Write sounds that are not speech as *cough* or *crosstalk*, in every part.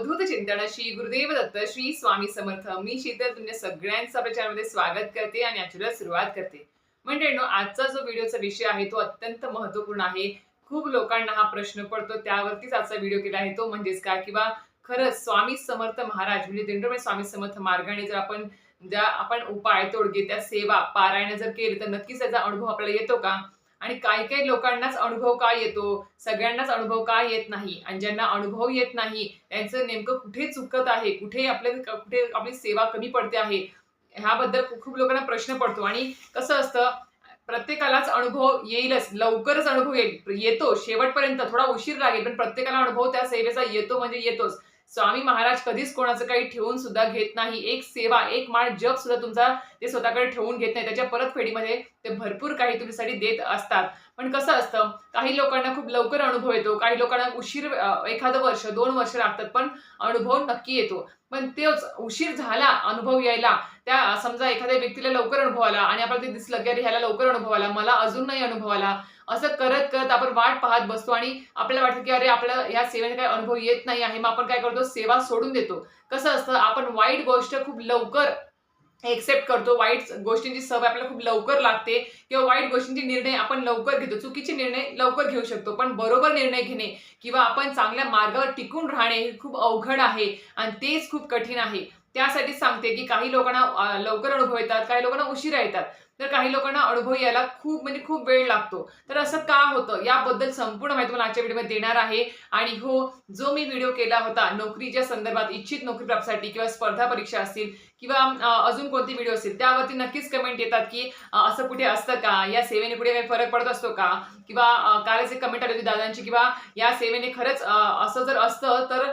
अवधूत चिंतन श्री गुरुदेव दत्त श्री स्वामी समर्थ. मी शीतल तुमच्या सगळ्यांचं आपल्या चॅनलमध्ये स्वागत करते आणि आजच्या सुरुवात करते. म्हणजे आजचा जो व्हिडिओचा विषय आहे तो अत्यंत महत्त्वपूर्ण आहे. खूप लोकांना हा प्रश्न पडतो त्यावरतीच आजचा व्हिडिओ केला आहे तो. म्हणजेच काय? किंवा खरंच स्वामी समर्थ महाराज म्हणजे दिंडोबा स्वामी समर्थ मार्गाने जर आपण ज्या आपण उपाय तोडगे त्या सेवा पारायण जर केली तर नक्कीच त्याचा अनुभव आपल्याला येतो का? आणि काही काही लोकांनाच अनुभव का येतो? सगळ्यांनाच अनुभव का येत नाही? आणि ज्यांना अनुभव येत नाही त्यांचं नेमकं कुठे चुकत आहे? कुठे आपल्या कुठे आपली सेवा कमी पडते आहे? ह्याबद्दल खूप लोकांना प्रश्न पडतो. आणि कसं असतं प्रत्येकालाच अनुभव येईलच. लवकरच अनुभव येईल. येतो. शेवटपर्यंत थोडा उशीर लागेल पण प्रत्येकाला अनुभव त्या सेवेचा येतो म्हणजे येतोच. स्वामी महाराज कधीच कोणाचं काही ठेवून सुद्धा घेत नाही. एक सेवा एक माळ जप सुद्धा तुमचा ते स्वतःकडे ठेवून घेत नाही. त्याच्या परतफेडीमध्ये ते भरपूर काही तुमच्यासाठी देत असतात. पण कसं असतं काही लोकांना खूप लवकर अनुभव येतो. काही लोकांना उशीर एखादं वर्ष दोन वर्ष लागतात पण अनुभव नक्की येतो. पण तेच उशीर झाला अनुभव यायला त्या समजा एखाद्या व्यक्तीला लवकर अनुभव आला आणि आपल्याला ते दिसलं की अरे ह्याला लवकर अनुभव आला मला अजून नाही अनुभव आला असं करत करत आपण वाट पाहत बसतो आणि आपल्याला वाटतं की अरे आपल्याला या सेवेने काही अनुभव येत नाही आहे. मग आपण काय करतो? सेवा सोडून देतो. कसं असतं? आपण वाईट गोष्ट खूप लवकर एक्सेप्ट करतो. वाईट गोष्टींची सवय आपल्याला खूप लवकर लागते किंवा वाईट गोष्टींचे निर्णय आपण लवकर घेतो. चुकीचे निर्णय लवकर घेऊ शकतो. पण बरोबर निर्णय घेणे किंवा आपण चांगल्या मार्गावर टिकून राहणे हे खूप अवघड आहे आणि तेच खूप कठीण आहे. त्यासाठी सांगते की काही लोकांना लवकर अनुभव येतात काही लोकांना उशिरा येतात. तर काही लोकांना अनुभव यायला खूप म्हणजे खूप वेळ लागतो. तर असं का होतं? याबद्दल संपूर्ण माहिती मला आजच्या व्हिडिओमध्ये देणार आहे. आणि हो जो मी व्हिडिओ केला होता नोकरीच्या संदर्भात इच्छित नोकरी प्राप्तीसाठी किंवा स्पर्धा परीक्षा असतील किंवा अजून कोणती व्हिडिओ असतील त्यावरती नक्कीच कमेंट येतात की असं कुठे असतं का? या सेवेने कुठे काही फरक पडत असतो का? किंवा कालच एक कमेंट आली होती दादांची किंवा या सेवेने खरंच असं जर असतं तर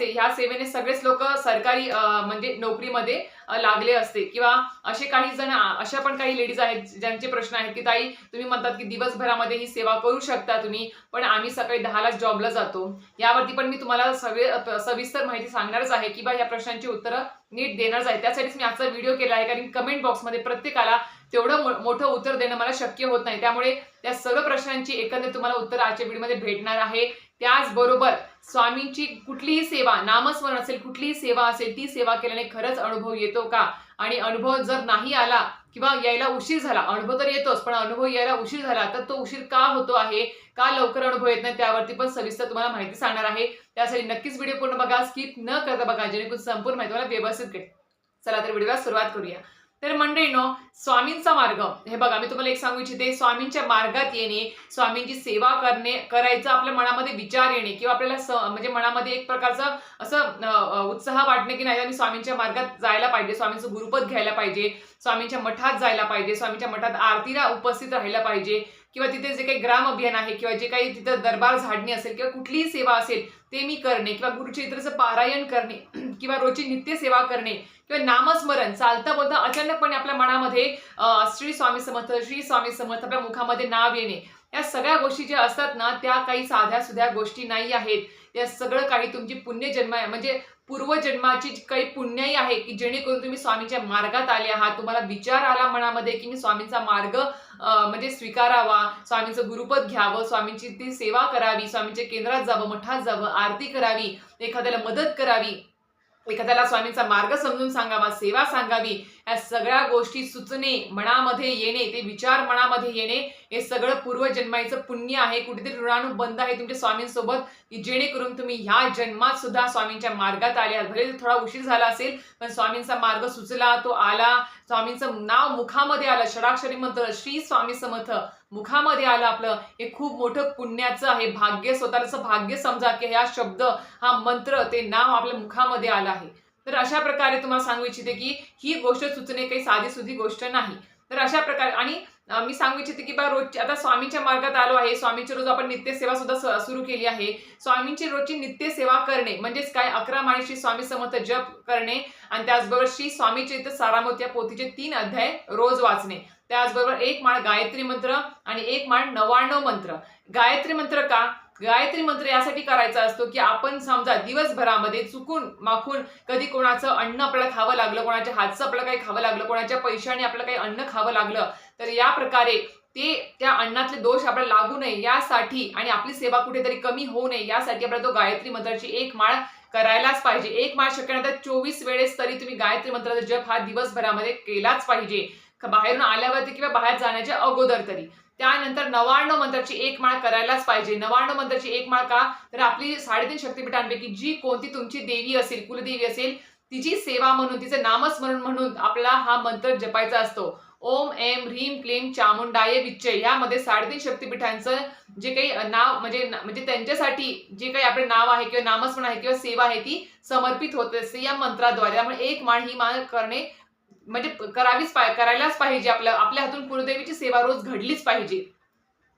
ह्या सेवेने सगळेच लोक सरकारी म्हणजे नोकरीमध्ये लागले असते. किंवा असे काही जण अशा पण काही लेडीज आहेत ज्यांचे प्रश्न आहेत की ताई तुम्ही म्हणतात की दिवसभरामध्ये ही सेवा करू शकता तुम्ही पण आम्ही सकाळी दहालाच जॉबला जातो. यावरती पण मी तुम्हाला सगळे सविस्तर माहिती सांगणारच आहे किंवा या प्रश्नांची उत्तरं नीट देणारच आहे त्यासाठीच मी आजचा व्हिडिओ केला आहे. कारण कमेंट बॉक्समध्ये प्रत्येकाला तेवढं मोठं उत्तर देणं मला शक्य होत नाही. त्यामुळे त्या सर्व प्रश्नांची एकंदर तुम्हाला उत्तर आजच्या व्हिडिओमध्ये भेटणार आहे. त्याचबरोबर स्वामींची कुठलीही सेवा नामस्मरण असेल कुठलीही सेवा असेल ती सेवा केल्याने खरंच अनुभव येतो का? आणि अनुभव जर नाही आला किंवा यायला उशीर झाला अनुभव तर येतोच पण अनुभव यायला उशीर झाला तर तो उशीर का होतो आहे? का लवकर अनुभव येत नाही? त्यावरती पण सविस्तर तुम्हाला माहिती सांगणार आहे. त्यासाठी नक्कीच व्हिडिओ पूर्ण बघा स्किप न करता बघा जेणेकरून संपूर्ण माहिती तुम्हाला व्यवस्थित चला तर व्हिडिओला सुरुवात करूया. तर मंडळीनो स्वामींचा मार्ग. हे बघा मी तुम्हाला एक सांगू इच्छिते स्वामींच्या मार्गात येणे स्वामींची सेवा करणे करायचं आपल्या मनामध्ये विचार येणे किंवा आपल्याला म्हणजे मनामध्ये एक प्रकारचं असं उत्साह वाटणे की नाही आम्ही स्वामींच्या मार्गात जायला पाहिजे स्वामींचं गुरुपद घ्यायला पाहिजे स्वामींच्या मठात जायला पाहिजे स्वामींच्या मठात आरतीला उपस्थित राहायला पाहिजे किंवा तिथे जे काही ग्राम अभियान आहे किंवा जे काही तिथं दरबार झाडणी असेल किंवा कुठलीही सेवा असेल ते मी करणे किंवा गुरुचरित्राचं पारायण करणे *clears throat* किंवा रोजची नित्य सेवा करणे किंवा नामस्मरण चालता बोलता अचानकपणे आपल्या मनामध्ये श्री स्वामी समर्थ श्री स्वामी समर्थ आपल्या मुखामध्ये नाव येणे. या सगळ्या गोष्टी ज्या असतात ना त्या काही साध्या सुध्या गोष्टी नाही आहेत. या सगळं काही तुमची पुण्यजन्म आहे. म्हणजे पूर्वजन्माची काही पुण्यही आहे की जेणेकरून तुम्ही स्वामींच्या मार्गात आले आहात तुम्हाला विचार आला मनामध्ये की मी स्वामींचा मार्ग म्हणजे स्वीकारावा स्वामींचं गुरुपद घ्यावं स्वामींची ती सेवा करावी स्वामींच्या केंद्रात जावं मठात जावं आरती करावी एखाद्याला मदत करावी एखाद्याला स्वामींचा मार्ग समजून सांगावा सेवा सांगावी या सगळ्या गोष्टी सुचणे मनामध्ये येणे ते विचार मनामध्ये येणे हे सगळं पूर्वजन्माचं पुण्य आहे. कुठेतरी बंद आहे तुमच्या स्वामींसोबत की जेणेकरून तुम्ही ह्या जन्मात सुद्धा स्वामींच्या मार्गात आले भले थोडा उशीर झाला असेल पण स्वामींचा मार्ग सुचला तो आला. स्वामींचं नाव मुखामध्ये आलं. षडाक्षरी मंत्र श्री स्वामी समर्थ. मुखामध्ये आलं आपलं. हे खूप मोठं पुण्याचं आहे. भाग्य स्वतःच भाग्य समजा की हा शब्द हा मंत्र ते नाव आपल्या मुखामध्ये आलं आहे. तर अशा प्रकारे तुम्हाला सांगू इच्छिते की ही गोष्ट सुचणे काही साधी सुधी गोष्ट नाही. तर अशा प्रकारे आणि मी सांगू इच्छिते की बा रोज आता स्वामींच्या मार्गात आलो आहे. स्वामींची रोज आपण नित्यसेवा सुद्धा सुरू केली आहे. स्वामींची रोजची नित्यसेवा करणे म्हणजेच काय? अकरा माळीशी स्वामी समर्थ जप करणे आणि त्याचबरोबर श्री स्वामी चैत्र सारामोत या पोथीचे तीन अध्याय रोज वाचणे. त्याचबरोबर एक माळ गायत्री मंत्र आणि एक माळ नवाण्णव मंत्र. गायत्री मंत्र का? गायत्री मंत्र यासाठी करायचा असतो की आपण समजा दिवसभरामध्ये चुकून माखून कधी कोणाचं अन्न आपल्याला खावं लागलं कोणाच्या हातचं आपलं काही खावं लागलं कोणाच्या पैशाने आपलं काही अन्न खावं लागलं तर या प्रकारे ते त्या अन्नातले दोष आपल्याला लागू नये. यासाठी आणि आपली सेवा कुठेतरी कमी होऊ नये. यासाठी आपल्याला तो गायत्री मंत्राची एक माळ करायलाच पाहिजे. एक माळ शक्य नाही चोवीस वेळेस तरी तुम्ही गायत्री मंत्राचा जप हा दिवसभरामध्ये केलाच पाहिजे. बाहेरून आल्यावरती किंवा बाहेर जाण्याच्या अगोदर तरी. त्यानंतर नवाण्णव मंत्राची एक माळ करायलाच पाहिजे. नवाण्णव मंत्राची एक माळ का? तर आपली साडेतीन शक्तीपीठांपैकी जी कोणती तुमची देवी असेल कुलदेवी असेल तिची सेवा म्हणून तिचं नामस्मरण म्हणून आपला हा मंत्र जपायचा असतो. ओम एम ह्रीम क्लीम चामुंडाय विच्चय. यामध्ये साडेतीन शक्तीपीठांचं जे काही नाव म्हणजे म्हणजे त्यांच्यासाठी जे काही आपले नाव आहे किंवा नामस्मरण आहे किंवा सेवा आहे ती समर्पित होत असते या मंत्राद्वारे. त्यामुळे एक माळ ही माळ करणे म्हणजे करावीच पाहिजे करायलाच पाहिजे आपल्या आपल्या हातून कुलदेवीची सेवा रोज घडलीच पाहिजे.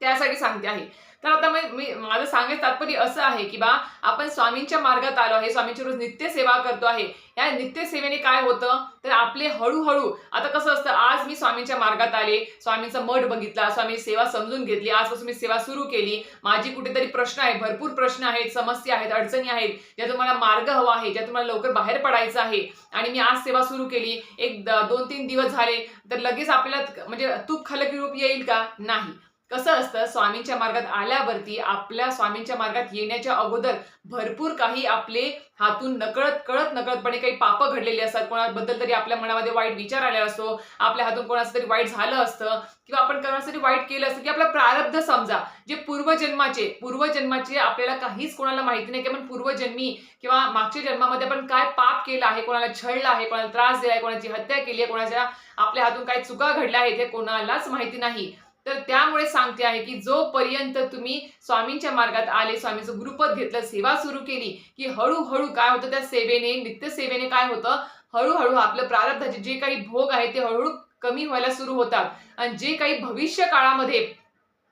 त्यासाठी सांगते आहे. तर आता मी माझं सांगायचं तात्पर्य असं आहे की बा आपण स्वामींच्या मार्गात आलो आहे स्वामींची रोज नित्य सेवा करतो आहे. या नित्य सेवेने काय होतं? तर आपले हळूहळू आता कसं असतं आज मी स्वामींच्या मार्गात आले स्वामींचा मठ बघितला स्वामी सेवा समजून घेतली आजपासून मी सेवा सुरू केली. माझी कुठेतरी प्रश्न आहे भरपूर प्रश्न आहेत समस्या आहेत अडचणी आहेत ज्यातून मला मार्ग हवा आहे ज्यातून मला लवकर बाहेर पडायचं आहे. आणि मी आज सेवा सुरू केली. एक दोन तीन दिवस झाले तर लगेच आपल्याला म्हणजे तूप खाल्लं की रूप येईल का? नाही. कसं असतं स्वामींच्या मार्गात आल्यावरती आपल्या स्वामींच्या मार्गात येण्याच्या अगोदर भरपूर काही आपले हातून नकळत कळत नकळतपणे काही पाप घडलेली असतात. कोणाबद्दल तरी आपल्या मनामध्ये वाईट विचार आले असतो आपल्या हातून कोणाचं तरी वाईट झालं असतं किंवा आपण कोणासाठी वाईट केलं असतं की आपला प्रारब्ध समजा जे पूर्वजन्माचे पूर्वजन्माचे आपल्याला काहीच कोणाला माहिती नाही की आपण पूर्वजन्मी किंवा मागच्या जन्मामध्ये आपण काय पाप केलं आहे कोणाला छळलं आहे कोणाला त्रास दिला आहे कोणाची हत्या केली आहे कोणाच्या आपल्या हातून काय चुका घडल्या आहेत हे कोणालाच माहिती नाही. तर त्यामुळे सांगते आहे की जोपर्यंत तुम्ही स्वामींच्या मार्गात आले स्वामीचं गुरुपद घेतलं सेवा सुरू केली की हळूहळू काय होतं त्या सेवेने नित्य सेवेने काय होतं? हळूहळू आपलं प्रारब्धाचे जे काही भोग आहे ते हळूहळू कमी व्हायला सुरू होतात. आणि जे काही भविष्य काळामध्ये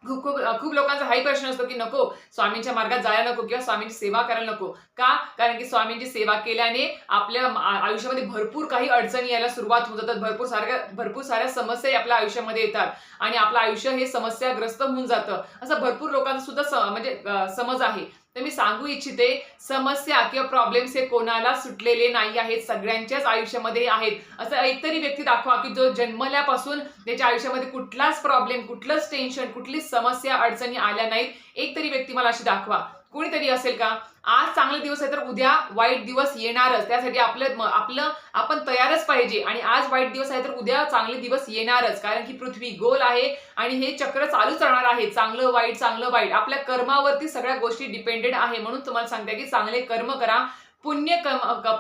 खूप खूप खूप लोकांचा हाही प्रश्न असतो की नको स्वामींच्या मार्गात जायला नको किंवा स्वामींची सेवा करायला नको. का? कारण की स्वामींची सेवा केल्याने आपल्या आयुष्यामध्ये भरपूर काही अडचणी यायला सुरुवात होत जातात. भरपूर साऱ्या भरपूर साऱ्या समस्या आपल्या आयुष्यामध्ये येतात. आणि आपलं आयुष्य हे समस्याग्रस्त होऊन जातं. असं भरपूर लोकांचा सुद्धा म्हणजे समज आहे. तर मी सांगू इच्छिते समस्या किंवा प्रॉब्लेम्स हे कोणाला सुटलेले नाही आहेत सगळ्यांच्याच आयुष्यामध्ये आहेत. असं एकतरी व्यक्ती दाखवा की जो जन्मल्यापासून त्याच्या आयुष्यामध्ये कुठलाच प्रॉब्लेम कुठलंच टेन्शन कुठलीच समस्या अडचणी आल्या नाहीत. एक तरी व्यक्ती मला अशी दाखवा. कोणीतरी असेल का? आज चांगले दिवस आहे तर उद्या वाईट दिवस येणारच. त्यासाठी आपलं आपलं आपण तयारच पाहिजे. आणि आज वाईट दिवस आहे तर उद्या चांगले दिवस येणारच. कारण की पृथ्वी गोल आहे आणि हे चक्र चालूच राहणार आहे. चांगलं वाईट चांगलं वाईट. आपल्या कर्मावरती सगळ्या गोष्टी डिपेंडेड आहे. म्हणून तुम्हाला सांगते की चांगले कर्म करा. पुण्य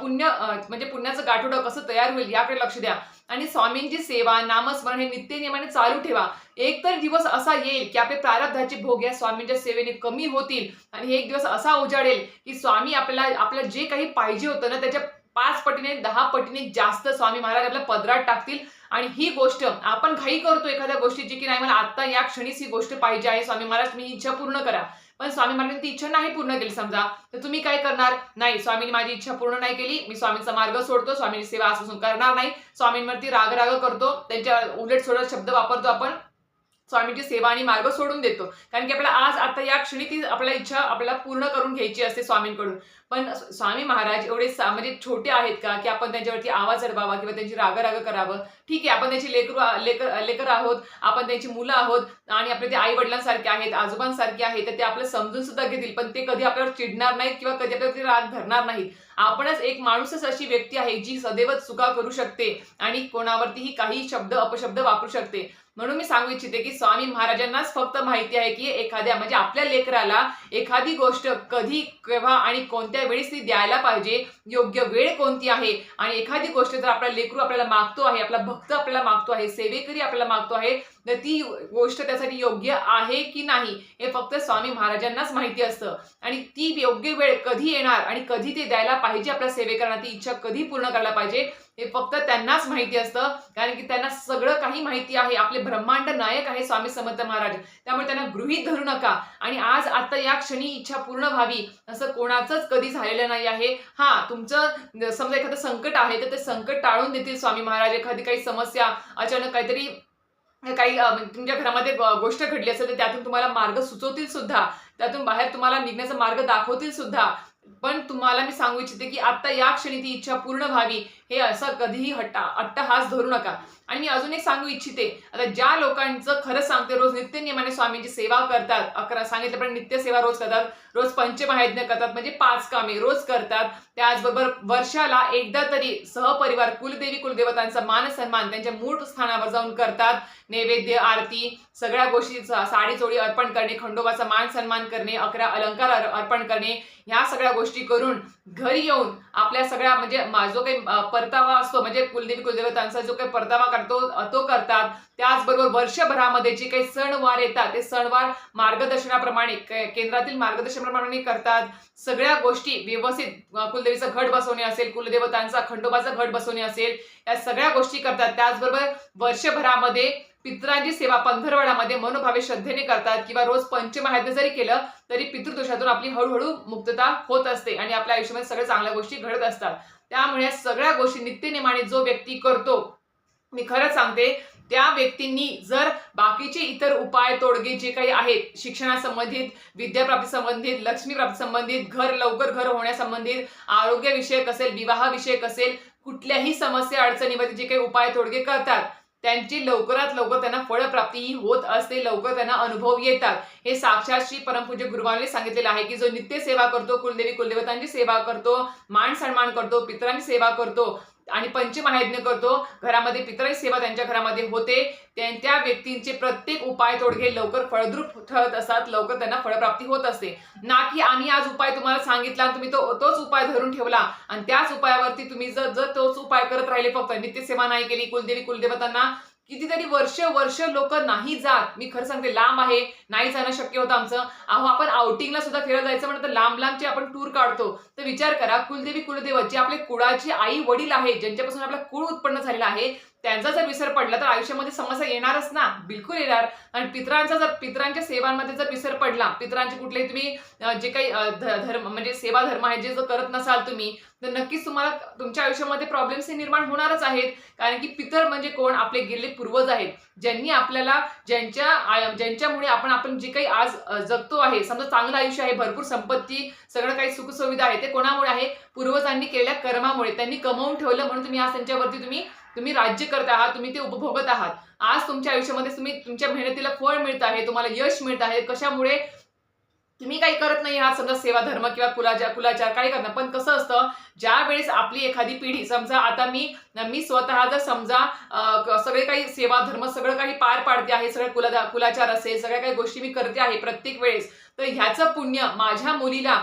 पुण्य म्हणजे पुण्याचं गाठोडं कसं तयार होईल याकडे लक्ष द्या. आणि स्वामींची सेवा नामस्मरण हे नित्य नियमाने चालू ठेवा. एक तर दिवस असा येईल की आपले प्रारब्धाचे भोग या स्वामींच्या सेवेने कमी होतील आणि एक दिवस असा उजाडेल की स्वामी आपल्याला आपल्याला जे काही पाहिजे होतं ना त्याच्या पाच पटीने दहा पटीने जास्त स्वामी महाराज आपल्या पदरात टाकतील. आणि ही गोष्ट आपण घाई करतो एखाद्या गोष्टीची की नाही मला आता या क्षणीच ही गोष्ट पाहिजे आहे स्वामी महाराज मी इच्छा पूर्ण करा. पण स्वामी महाराजांनी ती इच्छा नाही पूर्ण केली समजा. तर तुम्ही काय करणार? नाही स्वामींनी माझी इच्छा पूर्ण नाही केली. मी स्वामींचा मार्ग सोडतो स्वामींची सेवा आजपासून करणार नाही. स्वामींवरती राग राग करतो. त्यांच्या उलट सोडत शब्द वापरतो आपण. स्वामींची सेवा आणि मार्ग सोडून देतो. कारण की आपल्याला आज आता या क्षणी ती आपल्या इच्छा आपल्याला पूर्ण करून घ्यायची असते स्वामींकडून. पण स्वामी महाराज एवढे सा- म्हणजे छोटे आहेत का? की आपण त्यांच्यावरती आवाज अडवावा किंवा त्यांची राग राग करावं. ठीक आहे आपण त्यांची लेकरू लेकर लेकर आहोत आपण त्यांची मुलं आहोत आणि आपले ते आई वडिलांसारखे आहेत आजोबांसारखे आहेत तर ते आपलं समजून सुद्धा घेतील. पण ते कधी आपल्यावर चिडणार नाहीत किंवा कधी आपल्यावरती राग धरणार नाहीत. आपणच एक माणूसच अशी व्यक्ती आहे जी सदैव चुका करू शकते आणि कोणावरतीही काही शब्द अपशब्द वापरू शकते. म्हणून मी सांगू इच्छिते की स्वामी महाराजांनाच फक्त माहिती आहे की एखाद्या म्हणजे आपल्या लेकराला एखादी गोष्ट कधी केव्हा आणि कोणत्या वेळेस ती द्यायला पाहिजे योग्य वेळ कोणती आहे? आणि एखादी गोष्ट जर आपला लेकरू आपल्याला मागतो आहे आपला भक्त आपल्याला मागतो आहे सेवेकरी आपल्याला मागतो आहे तर ती गोष्ट त्यासाठी योग्य आहे की नाही हे फक्त स्वामी महाराजांनाच माहिती असतं. आणि ती योग्य वेळ कधी येणार आणि कधी ते द्यायला पाहिजे आपल्या सेवेकरांना ती इच्छा कधी पूर्ण करायला पाहिजे? हे फक्त त्यांनाच माहिती असतं. कारण की त्यांना सगळं काही माहिती आहे. आपले ब्रह्मांड नायक आहे स्वामी समर्थ महाराज. त्यामुळे त्यांना गृहीत धरू नका. आणि आज आता या क्षणी इच्छा पूर्ण व्हावी असं कोणाचंच कधी झालेलं नाही आहे. हा तुमचं समजा एखादं संकट आहे तर ते संकट टाळून देतील स्वामी महाराज. एखादी काही समस्या अचानक काहीतरी काही म्हणजे तुमच्या घरामध्ये गोष्ट घडली असेल तर त्यातून तुम्हाला मार्ग सुचवतील सुद्धा. त्यातून बाहेर तुम्हाला निघण्याचा मार्ग दाखवतील सुद्धा. पण तुम्हाला मी सांगू इच्छिते की आता या क्षणी ती इच्छा पूर्ण व्हावी. हे असं कधीही हट्टा अट्टहास धरू नका. आणि मी अजून एक सांगू इच्छिते. आता ज्या लोकांचं खरंच सांगते रोज नित्य नियमाने स्वामींची सेवा करतात अकरा सांगितलं पण नित्य सेवा रोज करतात रोज पंचमहायज्ञ करतात म्हणजे पाच कामे रोज करतात त्याचबरोबर वर्षाला एकदा तरी सहपरिवार कुलदेवी कुलदेवतांचा मान सन्मान त्यांच्या मूळ स्थानावर जाऊन करतात. नैवेद्य आरती सगळ्या गोष्टी साडी चोळी अर्पण करणे खंडोबाचा मान सन्मान करणे अकरा अलंकार अर्पण करणे ह्या सगळ्या गोष्टी करून घरी येऊन आपल्या सगळ्या म्हणजे जो काही परतावा असतो म्हणजे कुलदेवी कुलदेवतांचा जो काही परतावा करतो तो करतात. त्याचबरोबर वर्षभरामध्ये जे काही सणवार येतात ते सणवार मार्गदर्शनाप्रमाणे केंद्रातील मार्गदर्शनाप्रमाणे करतात. सगळ्या गोष्टी व्यवस्थित कुलदेवीचा घट बसवणे असेल कुलदेवतांचा खंडोबाचा घट बसवणे असेल या सगळ्या गोष्टी करतात. त्याचबरोबर वर्षभरामध्ये पितरांची सेवा पंधरवड्यामध्ये मनोभावे श्रद्धेने करतात किंवा रोज पंचमहायज्ञ जरी केलं तरी पितृदोषातून आपली हळूहळू मुक्तता होत असते आणि आपल्या आयुष्यामध्ये सगळ्या चांगल्या गोष्टी घडत असतात. त्यामुळे सगळ्या गोष्टी नित्यनेमाने जो व्यक्ती करतो मी खरंच सांगते त्या व्यक्तींनी जर बाकीचे इतर उपाय तोडगे जे काही आहेत शिक्षणासंबंधित विद्याप्राप्ती संबंधित लक्ष्मीप्राप्ती संबंधित घर लवकर घर होण्यासंबंधित आरोग्यविषयक असेल विवाहविषयक असेल कुठल्याही समस्या अडचणीमध्ये जे काही उपाय तोडगे करतात त्यांची लवकरात लवकर त्यांना फळप्राप्ती ही होत असते लवकर त्यांना अनुभव येतात. हे साक्षात श्री परमपूज्य गुरुवांनी सांगितलेलं आहे की जो नित्य सेवा करतो कुलदेवी कुलदेवतांची सेवा करतो मान सन्मान करतो पितरांची सेवा करतो आणि पंचमहायज्ञ करतो. घरामध्ये पितरांची सेवा त्यांच्या घरामध्ये होते. त्या व्यक्तींचे प्रत्येक उपाय तोडगे लवकर फळद्रूप ठरत असतात. लवकर त्यांना फळप्राप्ती होत असते. ना की आम्ही आज उपाय तुम्हाला सांगितला आणि तुम्ही तो तोच उपाय धरून ठेवला. आणि त्याच उपायावरती तुम्ही जर जर तोच उपाय करत राहिले फक्त नित्यसेवा नाही केली कुलदेवी कुलदेवतांना कितीतरी वर्ष वर्ष लोक नाही जात. मी खरं सांगते लांब आहे. नाही जाणं शक्य होतं आमचं. अहो आपण आउटिंगला सुद्धा फिरत जायचं म्हणत तर लांब लांबचे आपण टूर काढतो. तर विचार करा कुलदेवी कुलदेव जे आपले कुळाची आई वडील आहेत ज्यांच्यापासून आपला कुळ उत्पन्न झालेला आहे त्यांचा जर विसर पडला तर आयुष्यामध्ये समस्या येणारच ना. बिलकुल येणार. आणि पितरांचा जर पितरांच्या सेवांमध्ये जर विसर पडला पितरांचे कुठले तुम्ही जे काही ध- धर्म म्हणजे सेवा धर्म आहे जे जर करत नसाल तुम्ही तर नक्कीच तुम्हाला तुमच्या आयुष्यामध्ये प्रॉब्लेम्स हे निर्माण होणारच आहेत. कारण की पितर म्हणजे कोण? आपले गेले पूर्वज आहेत. ज्यांनी आपल्याला ज्यांच्या ज्यांच्यामुळे आपण आपण जे काही आज जगतो आहे समजा चांगलं आयुष्य आहे भरपूर संपत्ती सगळं काही सुखसुविधा आहे ते कोणामुळे आहे? पूर्वजांनी केलेल्या कर्मामुळे. त्यांनी कमवून ठेवलं म्हणून तुम्ही आज त्यांच्यावरती तुम्ही तुम्ही राज्य करत आहात तुम्ही ते उपभोगत आहात. आज तुमच्या आयुष्यामध्ये तुम्ही तुमच्या मेहनतीला फळ मिळत आहे तुम्हाला यश मिळत आहे. कशामुळे? तुम्ही काही करत नाही आहात समजा सेवा धर्म किंवा कुलाचार कुलाचार काही करणार पण कसं असतं ज्या वेळेस आपली एखादी पिढी समजा आता मी मी स्वतः जर समजा सगळे काही सेवा धर्म सगळं काही पार पाडते आहे सगळं कुला कुलाचार असेल सगळ्या काही गोष्टी मी करते आहे प्रत्येक वेळेस तर ह्याचं पुण्य माझ्या मुलीला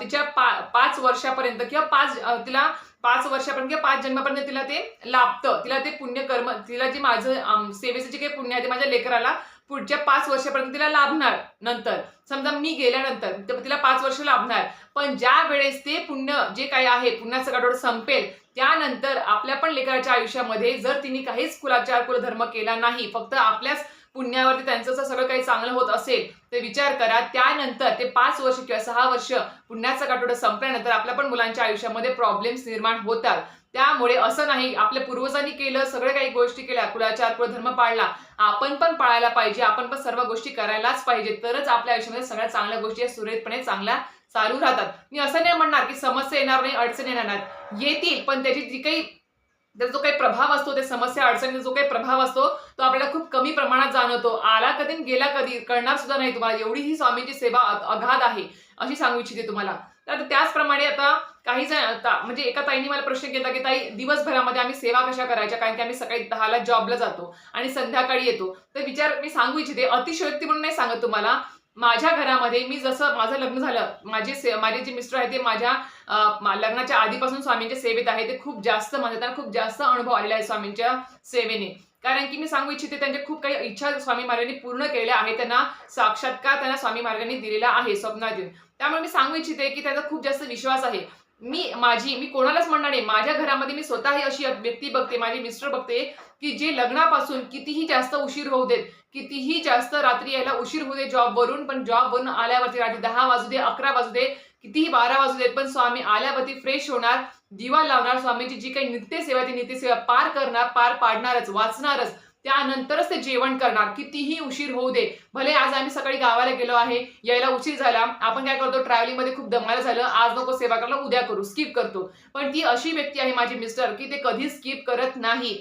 तिच्या पा पाच वर्षापर्यंत किंवा पाच तिला पाच वर्षापर्यंत किंवा पाच जन्मापर्यंत तिला ते लाभतं. तिला ते पुण्य कर्म तिला जे माझं सेवेचं जे काही पुण्य आहे ते माझ्या लेकराला पुढच्या पाच वर्षापर्यंत तिला लाभणार नंतर. समजा मी गेल्यानंतर तर तिला पाच वर्ष लाभणार. पण ज्या वेळेस ते पुण्य जे काही आहे पुण्याचं गाठोड संपेल त्यानंतर आपल्या पण लेकराच्या आयुष्यामध्ये जर तिने काहीच कुलाचार कुलधर्म केला नाही फक्त आपल्याच पुण्यावरती त्यांचं जर सगळं काही चांगलं होत असेल तर विचार करा. त्यानंतर ते पाच वर्ष किंवा सहा वर्ष पुण्याचा काठोडा संपल्यानंतर आपल्या पण मुलांच्या आयुष्यामध्ये प्रॉब्लेम्स निर्माण होतात. त्यामुळे असं नाही आपल्या पूर्वजांनी केलं सगळ्या काही गोष्टी केल्या कुलाचार कुलधर्म पाळला. आपण पण पाळायला पाहिजे आपण पण सर्व गोष्टी करायलाच पाहिजे. तरच आपल्या आयुष्यामध्ये सगळ्या चांगल्या गोष्टी या सुरळीतपणे चांगल्या चालू राहतात. मी असं नाही म्हणणार की समस्या येणार नाही अडचण येणार नाहीत. येतील पण त्याची जी काही त्याचा जो काही प्रभाव असतो त्या समस्या अडचणीचा जो काही प्रभाव असतो तो आपल्याला खूप कमी प्रमाणात जाणवतो. आला कधी गेला कधी कळणार सुद्धा नाही तुम्हाला. एवढी ही स्वामींची सेवा अ- अगाध आहे अशी सांगू इच्छिते तुम्हाला. तर त्याचप्रमाणे आता काही जण आता म्हणजे एका ताईने मला प्रश्न केला की ताई दिवसभरामध्ये आम्ही सेवा कशा करायच्या? कारण की आम्ही सकाळी दहाला जॉबला जातो आणि संध्याकाळी येतो. तर विचार मी सांगू इच्छिते अतिशयोक्ती म्हणून नाही सांगत तुम्हाला. माझ्या घरामध्ये मी जसं माझं लग्न झालं माझे से माझे जे मिस्टर आहेत ते माझ्या लग्नाच्या आधीपासून स्वामींच्या सेवेत आहे. ते खूप जास्त माझ्या त्यांना खूप जास्त अनुभव आलेला आहे स्वामींच्या सेवेने. कारण की मी सांगू इच्छिते त्यांच्या खूप काही इच्छा स्वामी महाराजांनी पूर्ण केलेल्या आहेत. त्यांना साक्षात्कार त्यांना स्वामी महाराजांनी दिलेला आहे स्वप्नातून त्यामुळे मी सांगू इच्छिते की त्याचा खूप जास्त विश्वास आहे. मी माझी मी कोणालाच म्हणणार नाही. माझ्या घरामध्ये मी स्वतःही अशी व्यक्ती बघते माझे मिस्टर बघते की जे लग्नापासून कितीही जास्त उशीर होऊ देत कितीही जास्त रात्री यायला उशीर होऊ दे जॉबवरून पण जॉबवरून आल्यावरती रात्री दहा वाजू दे अकरा वाजू दे कितीही बारा वाजू देत पण स्वामी आल्यावरती फ्रेश होणार. दिवा लावणार स्वामीची जी काही नित्यसेवा ती नित्यसेवा पार करणार पार पाडणारच वाचणारच. त्यानंतरच ते जेवण करणार. कितीही उशीर होऊ दे भले आज आम्ही सकाळी गावाला गेलो आहे यायला उशीर झाला आपण काय करतो ट्रॅव्हलिंगमध्ये खूप दमायला झालं आज नको सेवा करायला उद्या करू स्किप करतो. पण ती अशी व्यक्ती आहे माझी मिस्टर की ते कधी स्किप करत नाही.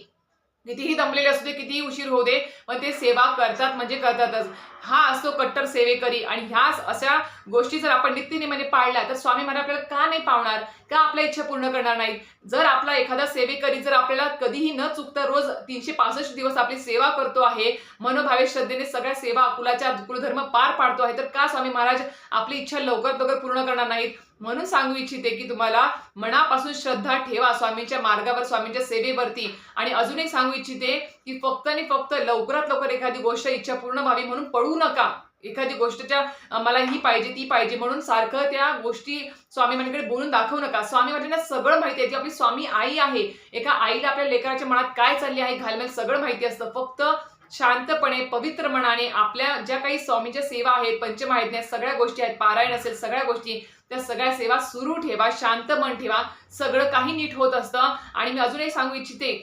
कितीही दमलेले असू दे कितीही उशीर होऊ दे पण ते सेवा करतात म्हणजे करतातच. हा असतो कट्टर सेवेकरी. आणि ह्या अशा गोष्टी जर आपण नित्यनेमाने पाळल्या तर स्वामी महाराज आपल्याला का नाही पावणार का आपल्या इच्छा पूर्ण करणार नाही जर आपला एखादा सेवेकरी जर आपल्याला कधीही न चुकता रोज तीनशे पासष्ट दिवस आपली सेवा करतो आहे मनोभावे श्रद्धेने सगळ्या सेवा कुलाच्या कुलधर्म पार पाडतो आहे तर का स्वामी महाराज आपली इच्छा लवकर लवकर पूर्ण करणार नाहीत? म्हणून सांगू इच्छिते की तुम्हाला मनापासून श्रद्धा ठेवा स्वामींच्या मार्गावर स्वामींच्या सेवेवरती. आणि अजून एक सांगू इच्छिते की फक्त आणि फक्त लवकरात लवकर एखादी गोष्ट इच्छा पूर्ण व्हावी म्हणून पळू नका. एखादी गोष्टच्या मला ही पाहिजे ती पाहिजे म्हणून सारखं त्या गोष्टी स्वामी माझ्याकडे बोलून दाखवू नका. स्वामी महाराजांना सगळं माहिती आहे. जी आपली स्वामी आई आहे एका आईला आपल्या लेकराच्या मनात काय चालली आहे घालमेल सगळं माहिती असतं. फक्त शांतपणे पवित्र मनाने आपल्या ज्या काही स्वामीच्या सेवा आहेत पंचमाहित्या सगळ्या गोष्टी आहेत पारायण असेल सगळ्या गोष्टी त्या सगळ्या सेवा सुरू ठेवा शांत मन ठेवा सगळं काही नीट होत असतं. आणि मी अजूनही सांगू इच्छिते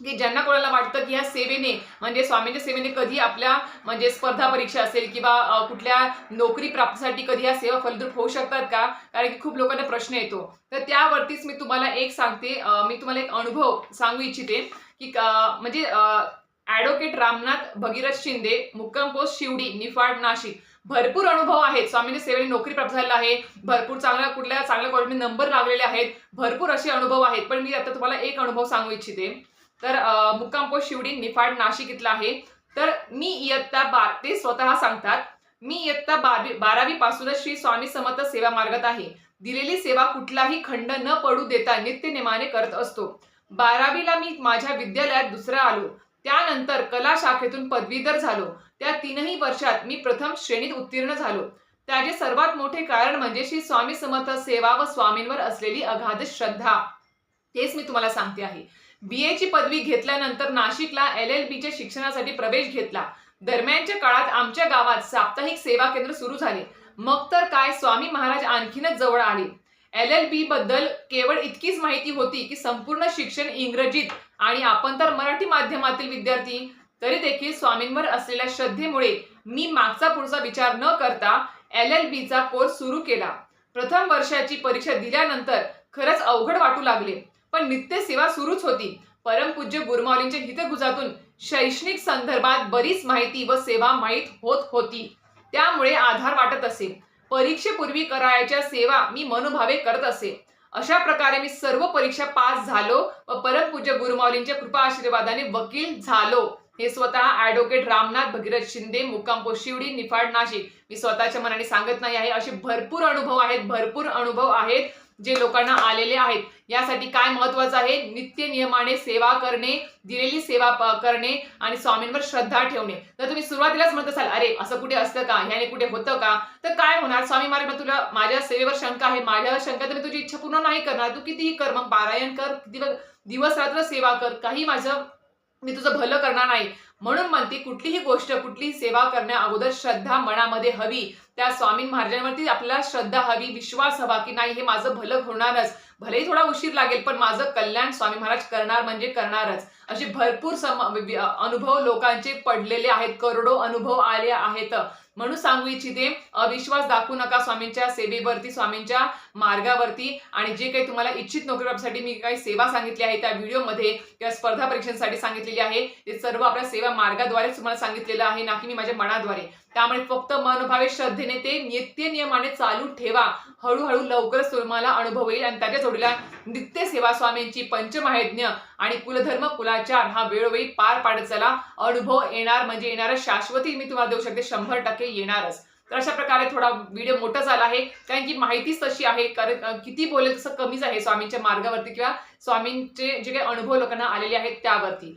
की ज्यांना कोणाला वाटतं की ह्या सेवेने म्हणजे स्वामींच्या सेवेने कधी आपल्या म्हणजे स्पर्धा परीक्षा असेल किंवा कुठल्या नोकरी प्राप्तीसाठी कधी ह्या सेवा फलद्रूप होऊ शकतात का? कारण की खूप लोकांना प्रश्न येतो. तर त्यावरतीच मी तुम्हाला एक सांगते मी तुम्हाला एक अनुभव सांगू इच्छिते की म्हणजे ॲडव्होकेट रामनाथ भगीरथ शिंदे मुक्काम पोस्ट शिवडी निफाड नाशिक भरपूर अनुभव आहेत. स्वामीने सेवेने नोकरी प्राप्त झालेला आहे. भरपूर चांगल्या कुठल्या चांगल्या कॉलेजमध्ये नंबर लागलेले आहेत. भरपूर असे अनुभव आहेत. पण मी आता तुम्हाला एक अनुभव सांगू इच्छिते. तर मुक्काम पोस्ट शिवडी निफाड नाशिक इथला आहे. तर मी इयत्ता बार ते स्वतः सांगतात. मी इयत्ता बारावी बारावी पासूनच श्री स्वामी समर्थ सेवा मार्गात आहे. दिलेली सेवा कुठलाही खंड न पडू देता नित्य नेमाने करत असतो. बारावीला मी माझ्या विद्यालयात दुसरा आलो. त्यानंतर कला शाखेतून पदवीधर झालो. त्या तीनही वर्षात मी प्रथम श्रेणीत उत्तीर्ण झालो. त्याचे सर्वात मोठे कारण म्हणजे श्री स्वामी समर्थ सेवा व स्वामींवर असलेली अगाध श्रद्धा. तेच मी तुम्हाला सांगते आहे. बी ची पदवी घेतल्यानंतर नाशिकला एल एल बीच्या शिक्षणासाठी प्रवेश घेतला. दरम्यानच्या काळात आमच्या गावात साप्ताहिक सेवा केंद्र सुरू झाले. मग तर काय स्वामी महाराज आणखीनच जवळ आले. एल एल बी बद्दल केवळ इतकीच माहिती होती की संपूर्ण शिक्षण इंग्रजीत. आणि आपण तर मराठी माध्यमातील विद्यार्थी तरी देखील स्वामींवर असलेल्या श्रद्धेमुळे मी मागचा पुढचा विचार न करता एल एल बीचा कोर्स सुरू केला. प्रथम वर्षाची परीक्षा दिल्यानंतर खरंच अवघड वाटू लागले. पण नित्य सेवा सुरूच होती. परमपूज्य गुरुमाऊलींच्या हितगुजातून शैक्षणिक संदर्भात बरीच माहिती व सेवा माहीत होत होती. त्यामुळे आधार वाटत असे. परीक्षेपूर्वी करायच्या सेवा मी मनोभावे करत असे. अशा प्रकारे मी सर्व परीक्षा पास झालो व परमपूज्य गुरुमाऊलींच्या कृपा आशीर्वादाने वकील झालो. हे स्वतः ऍडव्होकेट रामनाथ भगीरथ शिंदे मुक्कामपो शिवडी निफाड नाशिक. मी स्वतःच्या मनाने सांगत नाही आहे असे भरपूर अनुभव आहेत भरपूर अनुभव आहेत. जे लोकांना आलेले आहेत. यासाठी काय महत्वाचं आहे? नित्य नियमाने सेवा करणे दिलेली सेवा प- करणे आणि स्वामींवर श्रद्धा ठेवणे. तर तुम्ही सुरुवातीलाच म्हणत असाल अरे असं कुठे असतं का? ह्याने कुठे होतं का? तर काय होणार? स्वामी महाराज मग तुला माझ्या सेवेवर शंका आहे माझ्या शंका तर मी तुझी इच्छा पूर्ण नाही करणार. तू कितीही कर मग पारायण कर दिवस रात्र सेवा कर. काही माझं मी तुझं भलं करणार नाही. म्हणून म्हणते कुठलीही गोष्ट कुठलीही सेवा करण्या अगोदर श्रद्धा मनामध्ये हवी. त्या स्वामी महाराजांवरती आपल्याला श्रद्धा हवी विश्वास हवा की नाही हे माझं भलं होणारच. भलेही थोडा उशीर लागेल पण माझं कल्याण स्वामी महाराज करणार म्हणजे करणारच. असे भरपूर सम अनुभव लोकांचे पडलेले आहेत करोडो अनुभव आले आहेत. म्हणून सांगू इच्छिते अविश्वास दाखवू नका स्वामींच्या सेवेवरती स्वामींच्या मार्गावरती. आणि जे काही तुम्हाला इच्छित नोकरी मी काही सेवा सांगितली आहे त्या व्हिडिओमध्ये किंवा स्पर्धा परीक्षांसाठी सांगितलेली आहे. ते सर्व आपल्या सेवा मार्गाद्वारेच तुम्हाला सांगितलेलं आहे ना की मी माझ्या मनाद्वारे. त्यामुळे फक्त मनोभावे श्रद्धेने ते नित्य नियमाने चालू ठेवा. हळूहळू लवकरच तुम्हाला अनुभव येईल आणि त्याच्या जोडीला नित्य सेवा स्वामींची पंचमहायज्ञ आणि कुलधर्म कुलाचार हा वेळोवेळी पार पाडत चला. अनुभव येणार म्हणजे येणार शाश्वती मी तुम्हाला देऊ शकते. शंभर टक्के येणारच. तर अशा प्रकारे थोडा व्हिडिओ मोठा झाला आहे. कारण की माहितीच तशी आहे. कारण किती बोलेल तसं कमीच आहे स्वामींच्या मार्गावरती किंवा स्वामींचे जे काही अनुभव लोकांना आलेले आहेत त्यावरती.